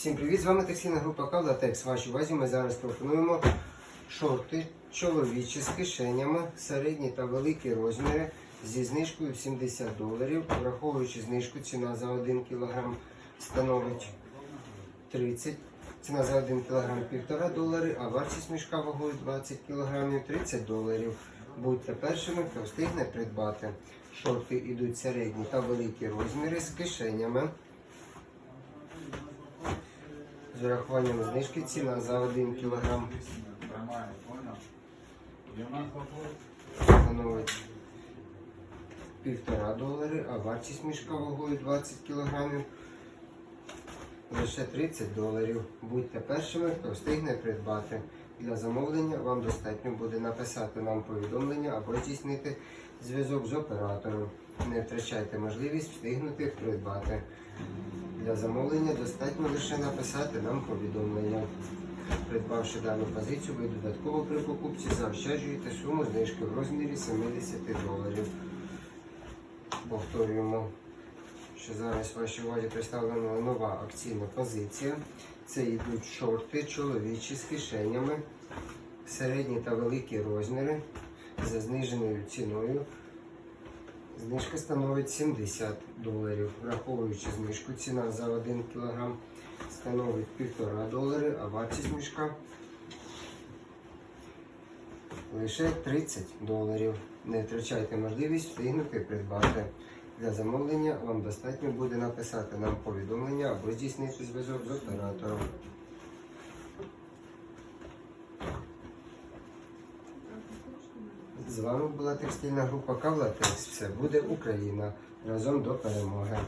Всім привіт! З вами текстильна група Кавлатекс. Вашій увазі ми зараз пропонуємо шорти чоловічі з кишенями, середні та великі розміри зі знижкою 70 доларів. Враховуючи знижку, ціна за 1 кг становить 30 Ціна за 1 кг 1,5 долари, а вартість мішка вагою 20 кг 30 доларів. Будьте першими, хто встигне придбати. Шорти йдуть середні та великі розміри з кишенями. З урахуванням знижки ціна за 1 кг становить 1,5 долари, а вартість мішка вагою 20 кг лише 30 доларів. Будьте першими, хто встигне придбати. Для замовлення вам достатньо буде написати нам повідомлення або здійснити зв'язок з оператором. Не втрачайте можливість встигнути придбати. Для замовлення достатньо лише написати нам повідомлення. Придбавши дану позицію, ви додатково при покупці заощаджуєте суму знижки в розмірі 70 доларів. Повторюємо, що зараз в вашій увазі представлена нова акційна позиція. Це йдуть шорти чоловічі з кишенями, середні та великі розміри за зниженою ціною. Знижка становить 70 доларів. Враховуючи знижку, ціна за 1 кг становить 1,5 долари, а вартість мішка лише 30 доларів. Не втрачайте можливість встигнути придбати. Для замовлення вам достатньо буде написати нам повідомлення або здійснити зв'язок з оператором. З вами була текстильна група Кавлатекс. Це буде Україна. Разом до перемоги.